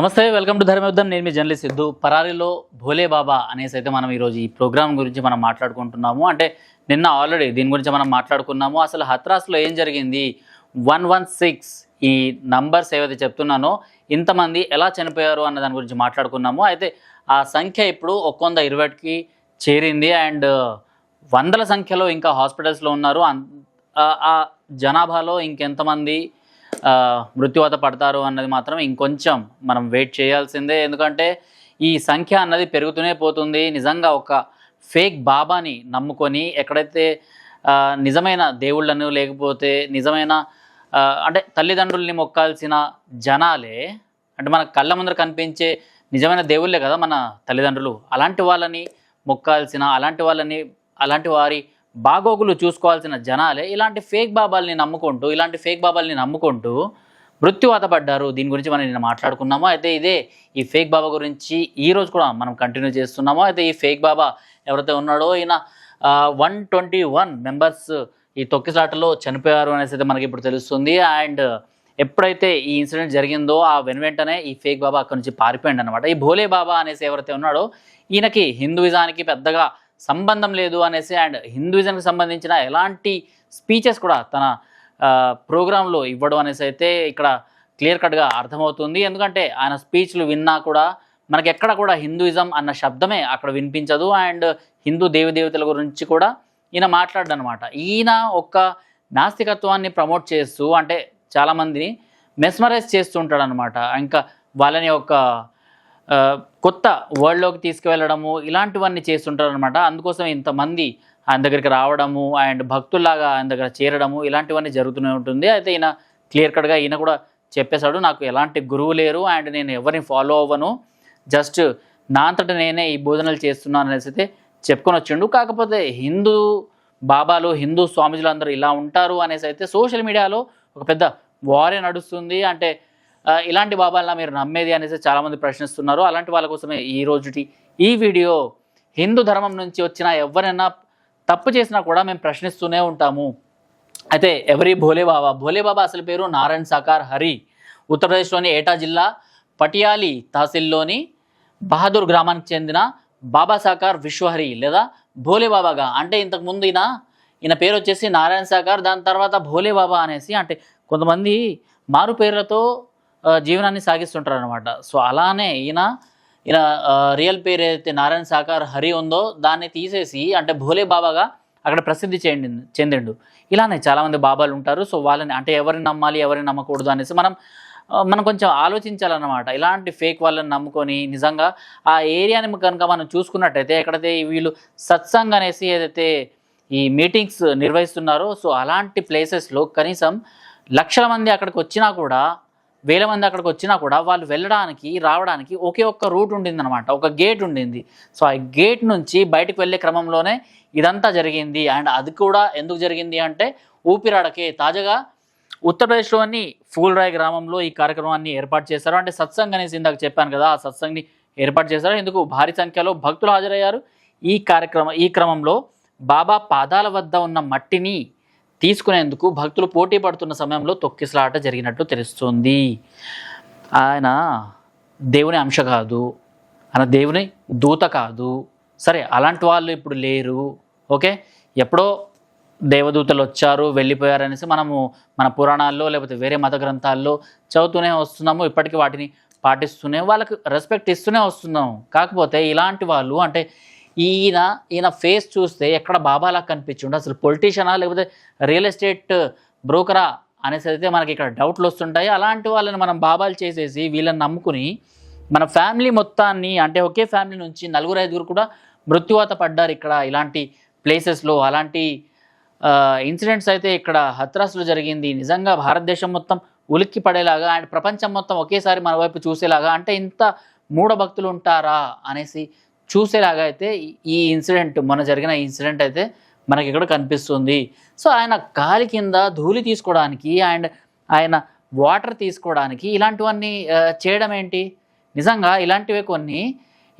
నమస్తే welcome to ధర్మయుద్ధం నేను మీ journalist Siddhu. పరారీలో భోలేబాబా అనేసి అయితే మనం ఈరోజు ఈ ప్రోగ్రామ్ గురించి మనం మాట్లాడుకుంటున్నాము. అంటే నిన్న ఆల్రెడీ దీని గురించి మనం మాట్లాడుకున్నాము. అసలు హత్రాస్లో ఏం జరిగింది? వన్ వన్ సిక్స్ ఈ నంబర్స్ ఏవైతే చెప్తున్నానో ఇంతమంది ఎలా చనిపోయారు అన్న దాని గురించి మాట్లాడుకున్నాము. అయితే ఆ సంఖ్య ఇప్పుడు ఒక్కొంద ఇరవైకి చేరింది. అండ్ వందల సంఖ్యలో ఇంకా హాస్పిటల్స్లో ఉన్నారు. ఆ- జనాభాలో ఇంకెంతమంది మృత్యువాత పడతారు అన్నది మాత్రం ఇంకొంచెం మనం వెయిట్ చేయాల్సిందే. ఎందుకంటే ఈ సంఖ్య అన్నది పెరుగుతూనే పోతుంది. నిజంగా ఒక ఫేక్ బాబాని నమ్ముకొని ఎక్కడైతే నిజమైన దేవుళ్ళను లేకపోతే నిజమైన అంటే తల్లిదండ్రుల్ని మొక్కాల్సిన జనాలే అంటే మన కళ్ళ ముందర కనిపించే నిజమైన దేవుళ్ళే కదా మన తల్లిదండ్రులు. అలాంటి వాళ్ళని మొక్కాల్సిన అలాంటి వాళ్ళని అలాంటి వారి బాగోగులు చూసుకోవాల్సిన జనాలే ఇలాంటి ఫేక్ బాబాల్ని నమ్ముకుంటూ ఇలాంటి ఫేక్ బాబాల్ని నమ్ముకుంటూ మృత్యువాత పడ్డారు దీని గురించి మనం నిన్న మాట్లాడుకున్నాము. అయితే ఇదే ఈ ఫేక్ బాబా గురించి ఈరోజు కూడా మనం కంటిన్యూ చేస్తున్నాము. అయితే ఈ ఫేక్ బాబా ఎవరైతే ఉన్నాడో ఈయన వన్ ట్వంటీ వన్ మెంబర్స్ ఈ తొక్కిసాటలో చనిపోయారు అనేసి అయితే మనకి ఇప్పుడు తెలుస్తుంది. అండ్ ఎప్పుడైతే ఈ ఇన్సిడెంట్ జరిగిందో ఆ వెను వెంటనే ఈ ఫేక్ బాబా అక్కడి నుంచి పారిపోయింది అనమాట ఈ భోలే బాబా అనేసి ఎవరైతే ఉన్నాడో ఈయనకి హిందూయిజానికి పెద్దగా సంబంధం లేదు అనేసి అండ్ హిందూయిజంకి సంబంధించిన ఎలాంటి స్పీచెస్ కూడా తన ప్రోగ్రాంలో ఇవ్వడం అనేసి అయితే ఇక్కడ క్లియర్ కట్గా అర్థమవుతుంది. ఎందుకంటే ఆయన స్పీచ్లు విన్నా కూడా మనకి ఎక్కడ కూడా హిందూయిజం అన్న శబ్దమే అక్కడ వినిపించదు. అండ్ హిందూ దేవదేవతల గురించి కూడా ఈయన మాట్లాడనమాట ఈయన ఒక నాస్తికత్వాన్ని ప్రమోట్ చేస్తూ అంటే చాలామందిని మెస్మరైజ్ చేస్తూ ఉంటాడనమాట ఇంకా వాళ్ళని ఒక కొత్త వరల్డ్లోకి తీసుకువెళ్ళడము ఇలాంటివన్నీ చేస్తుంటారు అనమాట అందుకోసం ఇంతమంది ఆయన దగ్గరికి రావడము అండ్ భక్తుల్లాగా ఆయన దగ్గర చేరడము ఇలాంటివన్నీ జరుగుతూనే ఉంటుంది. అయితే ఈయన క్లియర్ కట్గా ఈయన కూడా చెప్పేశాడు నాకు ఎలాంటి గురువు లేరు అండ్ నేను ఎవరిని ఫాలో అవ్వను. జస్ట్ నా అంతటా నేనే ఈ బోధనలు చేస్తున్నాను అనేసి అయితే చెప్పుకొని వచ్చిండు. కాకపోతే హిందూ బాబాలు హిందూ స్వామీజులు అందరూ ఇలా ఉంటారు అనేసి అయితే సోషల్ మీడియాలో ఒక పెద్ద వారే నడుస్తుంది. అంటే ఇలాంటి బాబాలను మీరు నమ్మేది అనేసి చాలామంది ప్రశ్నిస్తున్నారు. అలాంటి వాళ్ళ కోసమే ఈ రోజుటి ఈ వీడియో హిందూ ధర్మం నుంచి వచ్చిన ఎవరైనా తప్పు చేసినా కూడా మేము ప్రశ్నిస్తూనే ఉంటాము. అయితే ఎవరి భోలేబాబా భోలేబాబా అసలు పేరు నారాయణ్ సాకార్ హరి. ఉత్తరప్రదేశ్లోని ఏటా జిల్లా పటియాలి తహసీల్లోని బహదూర్ గ్రామానికి చెందిన బాబా సాకార్ విశ్వహరి లేదా భోలేబాబాగా అంటే ఇంతకుముందు ఈయన ఈయన పేరు వచ్చేసి నారాయణ సాకార్ దాని తర్వాత భోలేబాబా అనేసి అంటే కొంతమంది మారు పేర్లతో జీవనాన్ని సాగిస్తుంటారు అనమాట సో అలానే ఈయన ఈయన రియల్ పేరు ఏదైతే నారాయణ సాకార్ హరి ఉందో దాన్ని తీసేసి అంటే భోలే బాబాగా అక్కడ ప్రసిద్ధి చెంది చెందిండు. ఇలానే చాలామంది బాబాలు ఉంటారు. సో వాళ్ళని అంటే ఎవరిని నమ్మాలి ఎవరిని నమ్మకూడదు అనేసి మనం మనం కొంచెం ఆలోచించాలన్నమాట. ఇలాంటి ఫేక్ వాళ్ళని నమ్ముకొని నిజంగా ఆ ఏరియాని కనుక మనం చూసుకున్నట్టయితే ఎక్కడైతే వీళ్ళు సత్సంగ్ అనేసి ఏదైతే ఈ మీటింగ్స్ నిర్వహిస్తున్నారో సో అలాంటి ప్లేసెస్లో కనీసం లక్షల మంది అక్కడికి వచ్చినా కూడా వేల మంది అక్కడికి వచ్చినా కూడా వాళ్ళు వెళ్ళడానికి రావడానికి ఒకే ఒక్క రూట్ ఉండింది అనమాట ఒక గేట్ ఉండింది. సో ఆ గేట్ నుంచి బయటకు వెళ్ళే క్రమంలోనే ఇదంతా జరిగింది. అండ్ అది కూడా ఎందుకు జరిగింది అంటే ఊపిరాడకే తాజాగా ఉత్తరప్రదేశ్లోని ఫూల్రాయ్ గ్రామంలో ఈ కార్యక్రమాన్ని ఏర్పాటు చేశారు. అంటే సత్సంగ్ అనేసి ఇందాక చెప్పాను కదా ఆ సత్సంగ్ని ఏర్పాటు చేశారు. ఇందుకు భారీ సంఖ్యలో భక్తులు హాజరయ్యారు. ఈ కార్యక్రమం ఈ క్రమంలో బాబా పాదాల వద్ద ఉన్న మట్టిని తీసుకునేందుకు భక్తులు పోటీ పడుతున్న సమయంలో తొక్కిసలాట జరిగినట్లు తెలుస్తుంది. ఆయన దేవుని అంశ కాదు. ఆయన దేవుని దూత కాదు. సరే అలాంటి వాళ్ళు ఇప్పుడు లేరు. ఓకే? ఎప్పుడో దేవదూతలు వచ్చారు వెళ్ళిపోయారు అనేసి మనము మన పురాణాల్లో లేకపోతే వేరే మత గ్రంథాల్లో చదువుతూనే వస్తున్నాము. ఇప్పటికీ వాటిని పాటిస్తూనే వాళ్ళకి రెస్పెక్ట్ ఇస్తూనే వస్తున్నాం. కాకపోతే ఇలాంటి వాళ్ళు అంటే ఈయన ఈయన ఫేస్ చూస్తే ఎక్కడ బాబాలా కనిపించిండు? అసలు పొలిటీషియనా లేకపోతే రియల్ ఎస్టేట్ బ్రోకరా అనేసి అయితే మనకి ఇక్కడ డౌట్లు వస్తుంటాయి. అలాంటి వాళ్ళని మనం బాబాలు చేసేసి వీళ్ళని నమ్ముకుని మన ఫ్యామిలీ మొత్తాన్ని అంటే ఒకే ఫ్యామిలీ నుంచి నలుగురు ఐదుగురు కూడా మృత్యువాత పడ్డారు ఇక్కడ ఇలాంటి ప్లేసెస్లో. అలాంటి ఇన్సిడెంట్స్ అయితే ఇక్కడ హత్రాస్లో జరిగింది. నిజంగా భారతదేశం మొత్తం ఉలిక్కి పడేలాగా అండ్ ప్రపంచం మొత్తం ఒకేసారి మన వైపు చూసేలాగా. అంటే ఇంత మూఢభక్తులు ఉంటారా అనేసి చూసేలాగా అయితే ఈ- ఇన్సిడెంట్ మొన్న జరిగిన ఇన్సిడెంట్ అయితే మనకి ఇక్కడ కనిపిస్తుంది. సో ఆయన గాలి కింద ధూళి తీసుకోవడానికి అండ్ ఆయన వాటర్ తీసుకోవడానికి ఇలాంటివన్నీ చేయడం ఏంటి? నిజంగా ఇలాంటివే కొన్ని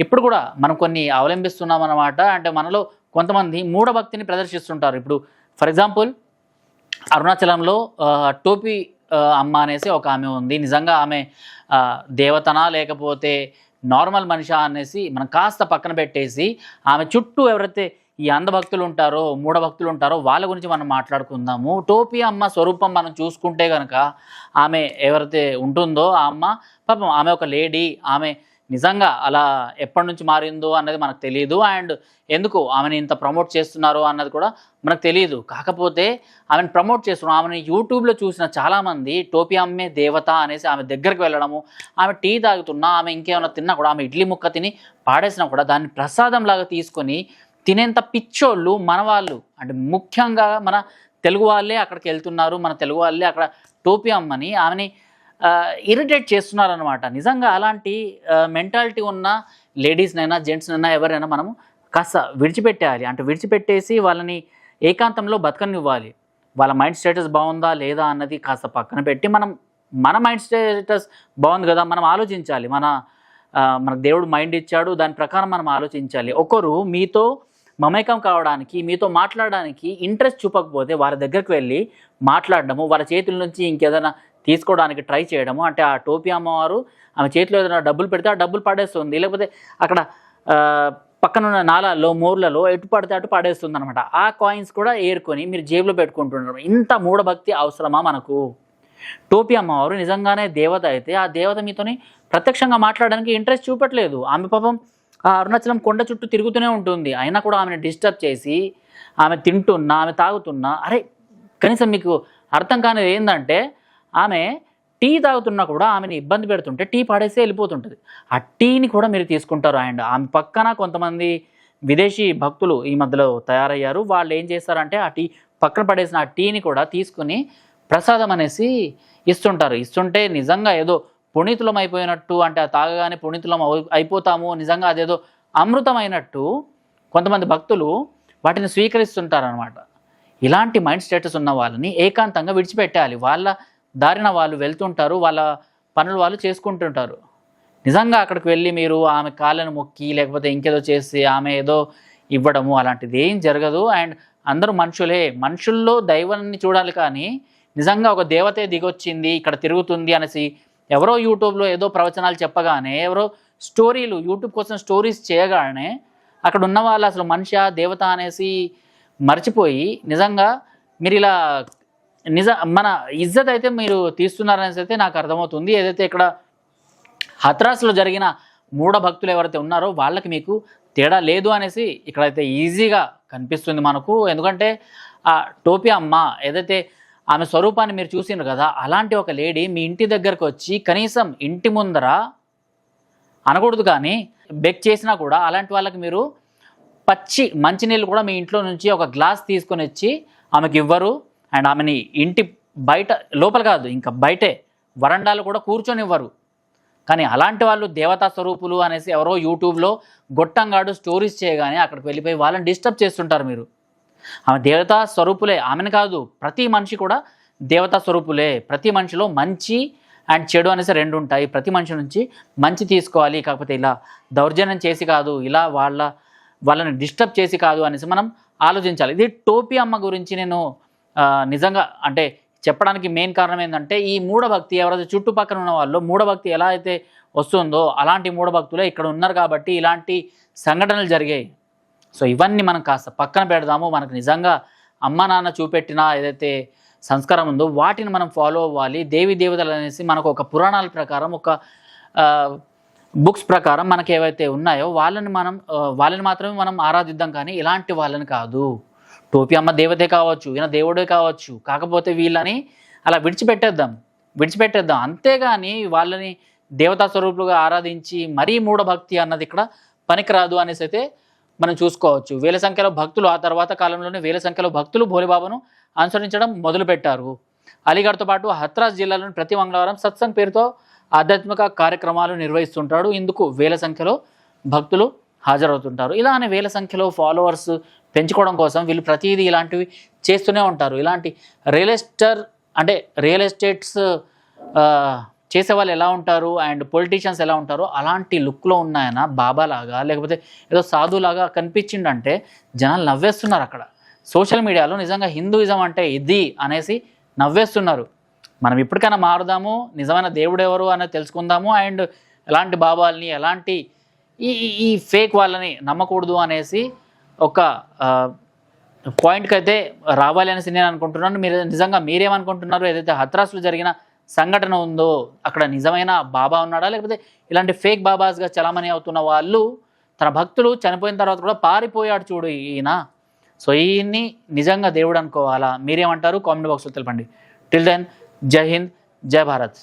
ఇప్పుడు కూడా మనం కొన్ని అవలంబిస్తున్నాం అన్నమాట. అంటే మనలో కొంతమంది మూఢభక్తిని ప్రదర్శిస్తుంటారు. ఇప్పుడు ఫర్ ఎగ్జాంపుల్ అరుణాచలంలో టోపీ అమ్మ అనేసి ఒక ఆమె ఉంది. నిజంగా ఆమె దేవతనా లేకపోతే నార్మల్ మనిషి అనేసి మనం కాస్త పక్కన పెట్టేసి ఆమె చుట్టూ ఎవరైతే ఈ అంధభక్తులు ఉంటారో మూఢభక్తులు ఉంటారో వాళ్ళ గురించి మనం మాట్లాడుకుందాము. టోపీ అమ్మ స్వరూపం మనం చూసుకుంటే కనుక ఆమె ఎవరైతే ఉంటుందో ఆ అమ్మ పాపం ఆమె ఒక లేడీ ఆమె నిజంగా అలా ఎప్పటి నుంచి మారిందో అన్నది మనకు తెలియదు అండ్ ఎందుకు ఆమెను ఇంత ప్రమోట్ చేస్తున్నారు అన్నది కూడా మనకు తెలియదు కాకపోతే ఆమెను ప్రమోట్ చేస్తున్నారు ఆమెను యూట్యూబ్లో చూసిన చాలామంది టోపీ అమ్మే దేవత అనేసి ఆమె దగ్గరికి వెళ్ళడము ఆమె టీ తాగుతున్నా ఆమె ఇంకేమైనా తిన్నా కూడా ఆమె ఇడ్లీ ముక్క తిని పాడేసినా కూడా దాన్ని ప్రసాదం లాగా తీసుకొని తినేంత పిచ్చోళ్ళు మన వాళ్ళు. అంటే ముఖ్యంగా మన తెలుగు వాళ్ళే అక్కడికి వెళ్తున్నారు మన తెలుగు వాళ్ళే అక్కడ టోపీ అమ్మని ఆమెని ఇరిటేట్ చేస్తున్నారు అనమాట నిజంగా అలాంటి మెంటాలిటీ ఉన్న లేడీస్నైనా జెంట్స్నైనా ఎవరైనా మనము కాస్త విడిచిపెట్టేయాలి. అంటే విడిచిపెట్టేసి వాళ్ళని ఏకాంతంలో బతకనివ్వాలి. వాళ్ళ మైండ్ స్టేటస్ బాగుందా లేదా అన్నది కాస్త పక్కన పెట్టి మనం మన మైండ్ స్టేటస్ బాగుంది కదా మనం ఆలోచించాలి. మన మన మనకు దేవుడు మైండ్ ఇచ్చాడు దాని ప్రకారం మనం ఆలోచించాలి. ఒకరు మీతో మమేకం కావడానికి మీతో మాట్లాడడానికి ఇంట్రెస్ట్ చూపకపోతే వారి దగ్గరికి వెళ్ళి మాట్లాడడము వాళ్ళ చేతుల నుంచి ఇంకేదైనా తీసుకోవడానికి ట్రై చేయడము. అంటే ఆ టోపీ అమ్మవారు ఆమె చేతిలో ఏదైనా డబ్బులు పెడితే ఆ డబ్బులు పడేస్తుంది. లేకపోతే అక్కడ పక్కనున్న నాలాల్లో మోర్లలో ఎటు పడితే అటు పడేస్తుంది అనమాట ఆ కాయిన్స్ కూడా ఏరుకొని మీరు జేబులో పెట్టుకుంటున్నారు. ఇంత మూఢభక్తి అవసరమా మనకు? టోపీ అమ్మవారు నిజంగానే దేవత అయితే ఆ దేవత మీతోని ప్రత్యక్షంగా మాట్లాడడానికి ఇంట్రెస్ట్ చూపట్లేదు. ఆమె పాపం ఆ అరుణాచలం కొండ చుట్టూ తిరుగుతూనే ఉంటుంది. అయినా కూడా ఆమెను డిస్టర్బ్ చేసి ఆమె తింటున్నా ఆమె తాగుతున్నా అరే కనీసం మీకు అర్థం కానిది ఏంటంటే ఆమె టీ తాగుతున్నా కూడా ఆమెను ఇబ్బంది పెడుతుంటే టీ పాడేసి వెళ్ళిపోతుంటుంది. ఆ టీని కూడా మీరు తీసుకుంటారు అండ్ ఆమె పక్కన కొంతమంది విదేశీ భక్తులు ఈ మధ్యలో తయారయ్యారు. వాళ్ళు ఏం చేస్తారంటే ఆ టీ పక్కన పడేసిన ఆ టీని కూడా తీసుకుని ప్రసాదం అనేసి ఇస్తుంటారు. ఇస్తుంటే నిజంగా ఏదో పునీతులం అయిపోయినట్టు అంటే ఆ తాగగానే పునీతులం అయిపోతాము. నిజంగా అదేదో అమృతమైనట్టు కొంతమంది భక్తులు వాటిని స్వీకరిస్తుంటారనమాట ఇలాంటి మైండ్ స్టేటస్ ఉన్న వాళ్ళని ఏకాంతంగా విడిచిపెట్టాలి వాళ్ళ దారిన వాళ్ళు వెళ్తుంటారు వాళ్ళ పనులు వాళ్ళు చేసుకుంటుంటారు. నిజంగా అక్కడికి వెళ్ళి మీరు ఆమె కాళ్ళను మొక్కి లేకపోతే ఇంకేదో చేసి ఆమె ఏదో ఇవ్వడము అలాంటిది ఏం జరగదు. అండ్ అందరూ మనుషులే. మనుషుల్లో దైవాన్ని చూడాలి కానీ నిజంగా ఒక దేవతే దిగొచ్చింది ఇక్కడ తిరుగుతుంది అనేసి ఎవరో యూట్యూబ్లో ఏదో ప్రవచనాలు చెప్పగానే ఎవరో స్టోరీలు యూట్యూబ్ కోసం స్టోరీస్ చేయగానే అక్కడ ఉన్న వాళ్ళు అసలు మనిషి దేవత అనేసి మర్చిపోయి నిజంగా మీరు ఇలా నిజ మన ఇజ్జత్ అయితే మీరు తీస్తున్నారనేసి అయితే నాకు అర్థమవుతుంది. ఏదైతే ఇక్కడ హత్రాస్లో జరిగిన మూఢ భక్తులు ఎవరైతే ఉన్నారో వాళ్ళకి మీకు తేడా లేదు అనేసి ఇక్కడైతే ఈజీగా కనిపిస్తుంది మనకు. ఎందుకంటే ఆ టోపీ అమ్మ ఏదైతే ఆమె స్వరూపాన్ని మీరు చూసిండ్రు కదా అలాంటి ఒక లేడీ మీ ఇంటి దగ్గరకు వచ్చి కనీసం ఇంటి ముందర అనకూడదు కానీ బెక్ చేసినా కూడా అలాంటి వాళ్ళకి మీరు పచ్చి మంచినీళ్ళు కూడా మీ ఇంట్లో నుంచి ఒక గ్లాస్ తీసుకొని వచ్చి ఆమెకి ఇవ్వరు. అండ్ ఆమెని ఇంటి బయట లోపల కాదు ఇంకా బయటే వరండాలు కూడా కూర్చొనివ్వరు. కానీ అలాంటి వాళ్ళు దేవతా స్వరూపులు అనేసి ఎవరో యూట్యూబ్లో గొట్టంగాడు స్టోరీస్ చేయగానే అక్కడికి వెళ్ళిపోయి వాళ్ళని డిస్టర్బ్ చేస్తుంటారు మీరు. ఆమె దేవతా స్వరూపులే ఆమెను కాదు ప్రతి మనిషి కూడా దేవతా స్వరూపులే. ప్రతి మనిషిలో మంచి అండ్ చెడు అనేసి రెండు ఉంటాయి. ప్రతి మనిషి నుంచి మంచి తీసుకోవాలి కాకపోతే ఇలా దౌర్జన్యం చేసి కాదు ఇలా వాళ్ళ వాళ్ళని డిస్టర్బ్ చేసి కాదు అనేసి మనం ఆలోచించాలి. ఇది టోపీ అమ్మ గురించి నేను నిజంగా అంటే చెప్పడానికి మెయిన్ కారణం ఏంటంటే ఈ మూఢభక్తి ఎవరైతే చుట్టుపక్కల ఉన్న వాళ్ళు మూఢభక్తి ఎలా అయితే వస్తుందో అలాంటి మూఢభక్తులే ఇక్కడ ఉన్నారు కాబట్టి ఇలాంటి సంఘటనలు జరిగాయి. సో ఇవన్నీ మనం కాస్త పక్కన పెడదాము. మనకు నిజంగా అమ్మ నాన్న చూపెట్టిన ఏదైతే సంస్కారం ఉందో వాటిని మనం ఫాలో అవ్వాలి. దేవి దేవతలు అనేసి మనకు ఒక పురాణాల ప్రకారం ఒక బుక్స్ ప్రకారం మనకి ఏవైతే ఉన్నాయో వాళ్ళని మనం వాళ్ళని మాత్రమే మనం ఆరాధిద్దాం కానీ ఇలాంటి వాళ్ళని కాదు. టోపీ అమ్మ దేవతే కావచ్చు ఈయన దేవుడే కావచ్చు కాకపోతే వీళ్ళని అలా విడిచిపెట్టేద్దాం విడిచిపెట్టేద్దాం. అంతేగాని వాళ్ళని దేవతా స్వరూపులుగా ఆరాధించి మరీ మూఢభక్తి అన్నది ఇక్కడ పనికిరాదు అనేసి అయితే మనం చూసుకోవచ్చు. వేల సంఖ్యలో భక్తులు ఆ తర్వాత కాలంలోనే వేల సంఖ్యలో భక్తులు భోలేబాబాను అనుసరించడం మొదలుపెట్టారు. అలీగఢ్తో పాటు హత్రాస్ జిల్లాలోని ప్రతి మంగళవారం సత్సంగ్ పేరుతో ఆధ్యాత్మిక కార్యక్రమాలు నిర్వహిస్తుంటాడు. ఇందుకు వేల సంఖ్యలో భక్తులు హాజరవుతుంటారు. ఇలానే వేల సంఖ్యలో ఫాలోవర్స్ పెంచుకోవడం కోసం వీళ్ళు ప్రతిదీ ఇలాంటివి చేస్తూనే ఉంటారు. ఇలాంటి రియల్ ఎస్టర్ అంటే రియల్ ఎస్టేట్స్ చేసే వాళ్ళు ఎలా ఉంటారు అండ్ పొలిటీషియన్స్ ఎలా ఉంటారో అలాంటి లుక్లో ఉన్నాయన బాబా లాగా లేకపోతే ఏదో సాధులాగా కనిపించిండంటే జనాలు నవ్వేస్తున్నారు అక్కడ. సోషల్ మీడియాలో నిజంగా హిందూయిజం అంటే ఇది అనేసి నవ్వేస్తున్నారు. మనం ఇప్పటికైనా మారుదాము నిజమైన దేవుడు ఎవరు అనేది తెలుసుకుందాము అండ్ ఎలాంటి బాబాల్ని ఎలాంటి ఈ- ఈ ఫేక్ వాళ్ళని నమ్మకూడదు అనేసి ఒక పాయింట్కి అయితే రావాలి అనేసి నేను అనుకుంటున్నాను. మీరు నిజంగా మీరేమనుకుంటున్నారు? ఏదైతే హత్రాసులు జరిగిన సంఘటన ఉందో అక్కడ నిజమైన బాబా ఉన్నాడా? లేకపోతే ఇలాంటి ఫేక్ బాబాస్గా చలామణి అవుతున్న వాళ్ళు తన భక్తులు చనిపోయిన తర్వాత కూడా పారిపోయాడు చూడు ఈయన. సో ఈయన్ని నిజంగా దేవుడు అనుకోవాలా? మీరేమంటారు? కామెంట్ బాక్స్లో తెలపండి. టిల్ దెన్ జై హింద్ జై భారత్